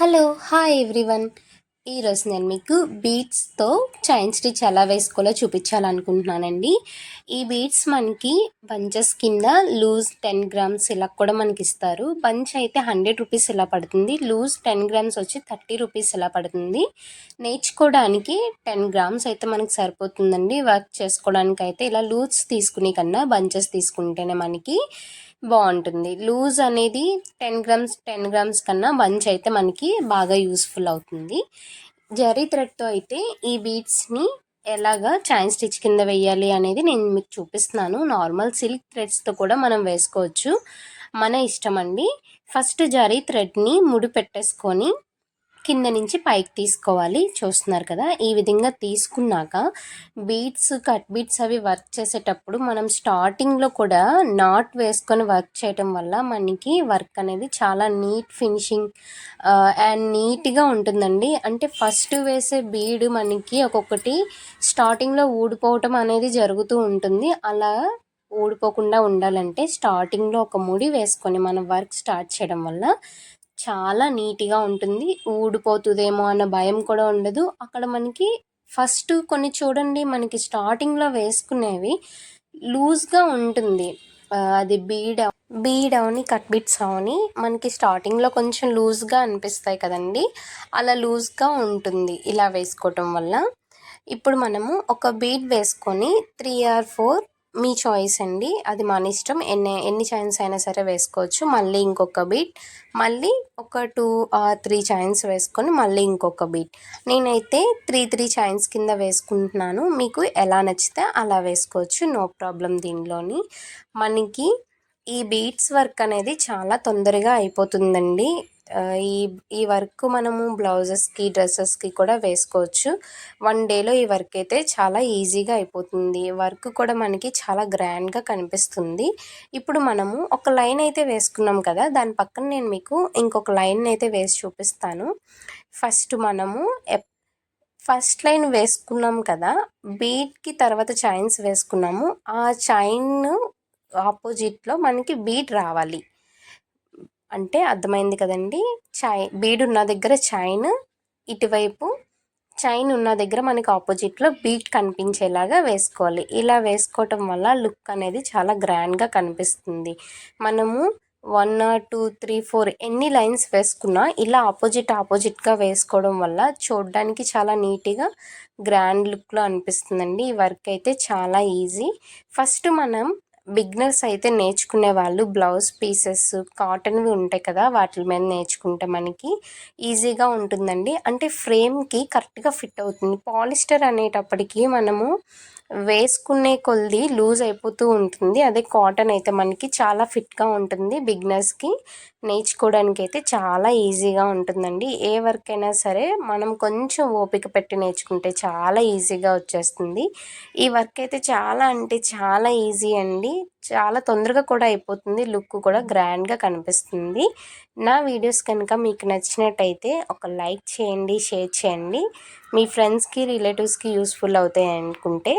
Hello hi everyone. ఈరోజు నేను మీకు బీట్స్తో చైన్ స్టిచ్ ఎలా వేసుకోవాలో చూపించాలనుకుంటున్నానండి. ఈ బీట్స్ మనకి బంచెస్ కింద లూజ్ టెన్ గ్రామ్స్ ఇలా కూడా మనకి ఇస్తారు బంచ్ అయితే హండ్రెడ్ రూపీస్ ఇలా పడుతుంది. లూజ్ టెన్ గ్రామ్స్ వచ్చి థర్టీ రూపీస్ ఇలా పడుతుంది. నేర్చుకోవడానికి టెన్ గ్రామ్స్ అయితే మనకి సరిపోతుందండి. వర్క్ చేసుకోవడానికి అయితే ఇలా లూజ్ తీసుకునే కన్నా బంచెస్ తీసుకుంటేనే మనకి బాగుంటుంది. లూజ్ అనేది టెన్ గ్రామ్స్ టెన్ గ్రామ్స్ కన్నా బంచ్ అయితే మనకి బాగా యూస్ఫుల్ అవుతుంది. జరీ థ్రెడ్తో అయితే ఈ బీడ్స్ని ఎలాగా చైన్ స్టిచ్ కింద వేయాలి అనేది నేను మీకు చూపిస్తున్నాను. నార్మల్ సిల్క్ థ్రెడ్స్తో కూడా మనం వేసుకోవచ్చు. మన ఇష్టం అండి. ఫస్ట్ జరీ థ్రెడ్ని ముడి పెట్టేసుకొని కింద నుంచి పైకి తీసుకోవాలి. చూస్తున్నారు కదా ఈ విధంగా తీసుకున్నాక బీట్స్ కట్ బీట్స్ అవి వర్క్ చేసేటప్పుడు మనం స్టార్టింగ్లో కూడా నాట్ వేసుకొని వర్క్ చేయటం వల్ల మనకి వర్క్ అనేది చాలా నీట్ ఫినిషింగ్ అండ్ నీట్గా ఉంటుందండి. అంటే ఫస్ట్ వేసే బీడ్ మనకి ఒక్కొక్కటి స్టార్టింగ్లో ఊడిపోవటం అనేది జరుగుతూ ఉంటుంది. అలా ఊడిపోకుండా ఉండాలంటే స్టార్టింగ్లో ఒక ముడి వేసుకొని మనం వర్క్ స్టార్ట్ చేయడం వల్ల చాలా నీట్గా ఉంటుంది. ఊడిపోతుందేమో అన్న భయం కూడా ఉండదు. అక్కడ మనకి ఫస్ట్ కొన్ని చూడండి మనకి స్టార్టింగ్లో వేసుకునేవి లూజ్గా ఉంటుంది. అది బీడ్ బీడ్ అవని కట్ బిట్స్ అవని మనకి స్టార్టింగ్లో కొంచెం లూజ్గా అనిపిస్తాయి కదండి. అలా లూజ్గా ఉంటుంది ఇలా వేసుకోవటం వల్ల. ఇప్పుడు మనము ఒక బీడ్ వేసుకొని త్రీ ఆర్ ఫోర్ మీ చాయిస్ అండి. అది మన ఇష్టం. ఎన్ని ఎన్ని చైన్స్ అయినా సరే వేసుకోవచ్చు. మళ్ళీ ఇంకొక బీట్ మళ్ళీ ఒక టూ ఆర్ త్రీ చైన్స్ వేసుకొని మళ్ళీ ఇంకొక బీట్ నేనైతే త్రీ త్రీ చైన్స్ కింద వేసుకుంటున్నాను. మీకు ఎలా నచ్చితే అలా వేసుకోవచ్చు. నో ప్రాబ్లం దీనిలోని మనకి ఈ బీట్స్ వర్క్ అనేది చాలా తొందరగా అయిపోతుందండి. ఈ ఈ వర్క్ మనము బ్లౌజెస్కి డ్రెస్సెస్కి కూడా వేసుకోవచ్చు. వన్ డేలో ఈ వర్క్ అయితే చాలా ఈజీగా అయిపోతుంది. వర్క్ కూడా మనకి చాలా గ్రాండ్గా కనిపిస్తుంది. ఇప్పుడు మనము ఒక లైన్ అయితే వేసుకున్నాం కదా దాని పక్కన నేను మీకు ఇంకొక లైన్ అయితే వేసి చూపిస్తాను. ఫస్ట్ మనము ఫస్ట్ లైన్ వేసుకున్నాం కదా బీట్కి తర్వాత చైన్స్ వేసుకున్నాము. ఆ చైన్ ఆపోజిట్లో మనకి బీట్ రావాలి. అంటే అర్థమైంది కదండి. చై బీడ్ ఉన్న దగ్గర చైన్ ఇటువైపు చైన్ ఉన్న దగ్గర మనకి ఆపోజిట్లో బీట్ కనిపించేలాగా వేసుకోవాలి. ఇలా వేసుకోవటం వల్ల లుక్ అనేది చాలా గ్రాండ్గా కనిపిస్తుంది. మనము వన్ టూ త్రీ ఫోర్ ఎన్ని లైన్స్ వేసుకున్నా ఇలా ఆపోజిట్ ఆపోజిట్గా వేసుకోవడం వల్ల చూడడానికి చాలా నీట్గా గ్రాండ్ లుక్లో అనిపిస్తుందండి. ఈ వర్క్ అయితే చాలా ఈజీ. ఫస్ట్ మనం బిగ్నర్స్ అయితే నేర్చుకునే వాళ్ళు బ్లౌజ్ పీసెస్ కాటన్వి ఉంటాయి కదా వాటి మీద నేర్చుకుంటే మనకి ఈజీగా ఉంటుందండి. అంటే ఫ్రేమ్కి కరెక్ట్గా ఫిట్ అవుతుంది. పాలిస్టర్ అనేటప్పటికీ మనము వేసుకునే కొద్ది లూజ్ అయిపోతూ ఉంటుంది. అదే కాటన్ అయితే మనకి చాలా ఫిట్గా ఉంటుంది. బిగ్నర్స్కి నేర్చుకోవడానికి అయితే చాలా ఈజీగా ఉంటుందండి. ఏ వర్క్ అయినా సరే మనం కొంచెం ఓపిక పెట్టి నేర్చుకుంటే చాలా ఈజీగా వచ్చేస్తుంది. ఈ వర్క్ అయితే చాలా అంటే చాలా ఈజీ అండి. చాలా తొందరగా కూడా అయిపోతుంది. లుక్ కూడా గ్రాండ్గా కనిపిస్తుంది. నా వీడియోస్ కనుక మీకు నచ్చినట్టయితే ఒక లైక్ చేయండి షేర్ చేయండి. మీ ఫ్రెండ్స్కి రిలేటివ్స్కి యూస్ఫుల్ అవుతాయి అనుకుంటే